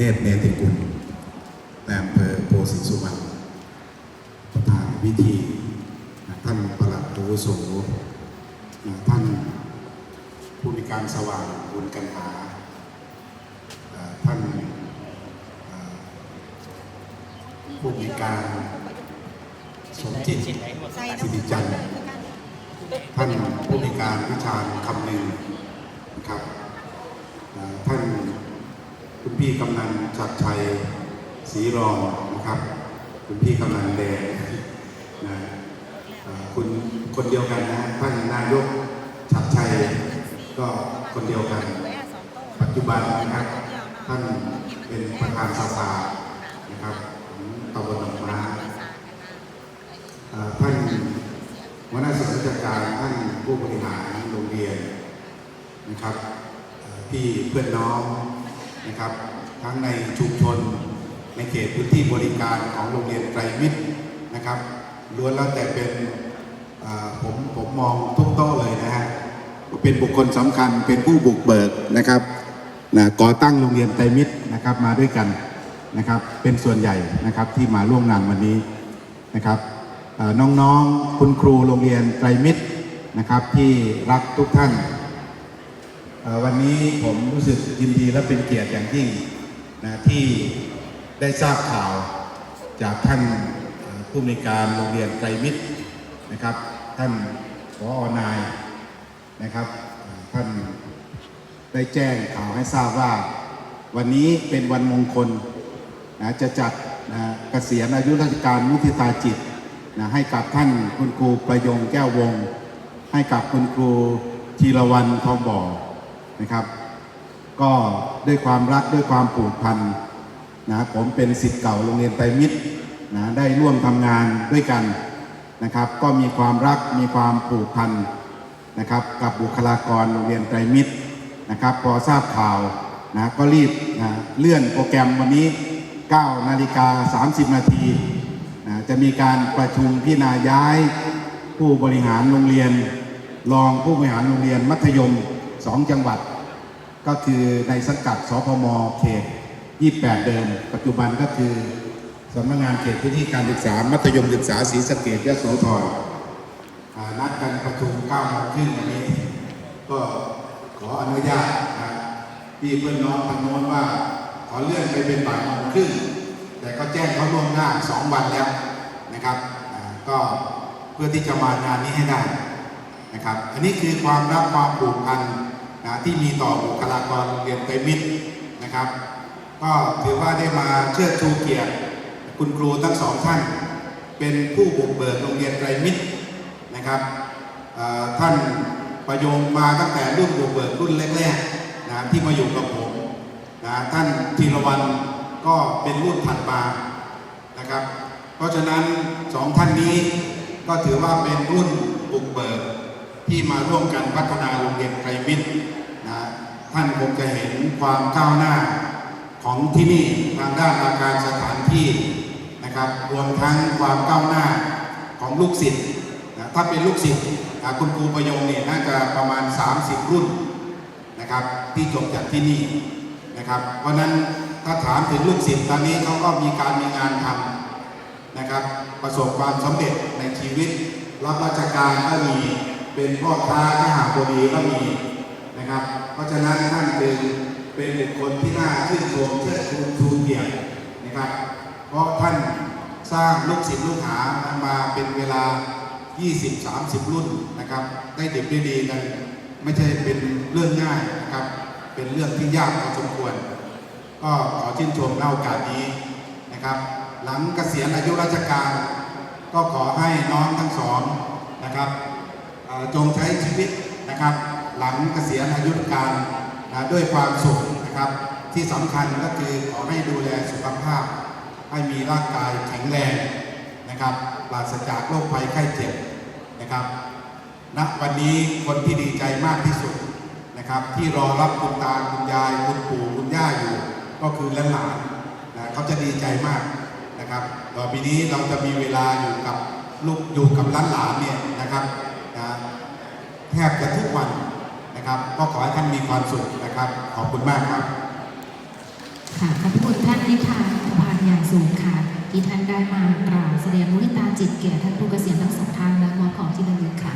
เนตรเนติกุลในอำเภอโพธิสุวรรณประธานวิธี ท่านประหลัดอาวุโสท่านผู้มีการสว่างบุญกันหา ท่านผู้มีการสมจิตสินไหนหมดสิริจันทร์ท่านผู้มีการวิชาญคำนึงครับท่าน พี่กำนันชัดชัยศรีรองนะครับคุณพี่กำนันแดงนะคุณคนเดียวกันนะท่านนายกชัดชัยก็คนเดียวกัน ปัจจุบันนะครับท่านเป็นประธานสภานะครับของตำบลหนองม้าท่านหัวหน้าส่วนราชการท่านผู้บริหารโรงเรียนนะครับพี่เพื่อนน้อง นะครับ ทั้งในชุมชนในเขตพื้นที่บริการของโรงเรียนไตรมิตรนะครับล้วนแล้วแต่เป็นผมผมมองทุกโต๊ะเลยนะฮะเป็นบุคคลสำคัญเป็นผู้บุกเบิกนะครับนะก่อตั้งโรงเรียนไตรมิตรนะครับมาด้วยกันนะครับเป็นส่วนใหญ่นะครับที่มาร่วมงานวันนี้นะครับน้องๆคุณครูโรงเรียนไตรมิตรนะครับที่รักทุกท่าน วันนี้ผมรู้สึกยินดีและเป็นเกียรติอย่างยิ่งนะที่ได้ทราบข่าวจากท่านผู้ในวยการโรงเรียนไตรมิตรนะครับ ท่านผออนายนะครับ ท่านได้แจ้งข่าวให้ทราบว่า วันนี้เป็นวันมงคลนะจะจัดนะเกษียณอายุราชการมุทิตาจิตนะให้กับท่านคุณครูประยงแก้ววง ให้กับคุณครูธีรวันทองบ่อ นะครับ ก็ด้วยความรักด้วยความผูกพันนะผมเป็นสิทธิ์เก่าโรงเรียนไตรมิตรนะได้ร่วมทำงานด้วยกันนะครับ ก็มีความรักมีความผูกพันนะครับ กับบุคลากรโรงเรียนไตรมิตรนะครับ พอทราบข่าวนะก็รีบนะเลื่อนโปรแกรมวันนี้ 9 นาฬิกา 30 นาทีนะจะมีการประชุมพิจารณาย้ายผู้บริหารโรงเรียน รองผู้บริหารโรงเรียนมัธยม 2 จังหวัด ก็คือในสังกัดสพมเขต 28 เดิม ปัจจุบันก็คือสำนักงานเขตพื้นที่การศึกษา มัธยมศึกษาศรีสะเกษยโสธรนัดกันประชุม9โมงครึ่งวันนี้ ก็ขออนุญาตนะพี่เพื่อนน้องทางโน้นว่า ขอเลื่อนไปเป็นบ่ายโมงครึ่งแต่ก็แจ้งเขาล่วงหน้าสองวันแล้วนะครับก็เพื่อที่จะมางานนี้ให้ได้นะครับ อันนี้คือความรักความผูกพัน นะที่มีต่อบุคลากรโรงเรียนไตรมิตรนะครับ ก็ถือว่าได้มาเชิดชูเกียรติคุณครูทั้งสองท่าน เป็นผู้บุกเบิกโรงเรียนไตรมิตรนะครับท่านประยงมาตั้งแต่รุ่นบุกเบิกรุ่นแรกๆนะที่มาอยู่กับผมนะท่านธีรวันก็เป็นรุ่นถัดมานะครับ เพราะฉะนั้นสองท่านนี้ก็ถือว่าเป็นรุ่นบุกเบิกที่มาร่วมกันพัฒนาโรงเรียนไตรมิตร นะท่านคงจะเห็นความก้าวหน้าของที่นี่ทางด้านอาคารสถานที่นะครับรวมทั้งความก้าวหน้าของลูกศิษย์นะถ้าเป็นลูกศิษย์คุณครูประยงเนี่ยน่าจะประมาณ 30 รุ่นนะครับที่จบจากที่นี่นะครับเพราะฉะนั้นถ้าถามถึงลูกศิษย์ตอนนี้เขาก็มีการมีงานทำนะครับประสบความสำเร็จในชีวิตรับราชการก็มีเป็นพ่อค้าทหารบดีก็มี นะครับ เพราะฉะนั้นท่านจึงเป็นบุคคลที่น่าชื่นชมเชิดชูชูเกียรตินะครับ เพราะท่านสร้างลูกศิษย์ลูกหามาเป็นเวลา 20-30 รุ่นนะครับ ได้เด็กได้ดีกัน ไม่ใช่เป็นเรื่องง่ายนะครับ เป็นเรื่องที่ยากพอสมควร ก็ขอชื่นชมในโอกาสนี้นะครับ หลังเกษียณอายุราชการ ก็ขอให้น้องทั้งสองนะครับจงใช้ชีวิตนะครับ หลังเกษียณอายุการนะด้วยความสุขนะครับ ที่สำคัญก็คือขอให้ดูแลสุขภาพ ให้มีร่างกายแข็งแรงนะครับปราศจากโรคภัยไข้เจ็บนะครับณวันนี้คนที่ดีใจมากที่สุดนะครับ ที่รอรับคุณตาคุณยายคุณปู่คุณย่าอยู่ ก็คือหลานๆนะเขาจะดีใจมากนะครับต่อไปนี้เราจะมีเวลาอยู่กับลูกอยู่กับหลานๆเนี่ยนะครับนะแทบจะทุกวัน ครับก็ขอให้ท่านมีความสุขนะครับ ขอบคุณมากครับ ค่ะขอบคุณท่านนะคะขอบคุณอย่างสูงค่ะ ที่ท่านได้มากราบแสดงมุทิตาจิตแก่ท่านผู้เกษียณทั้งสองท่านและมอบของที่ระลึกค่ะ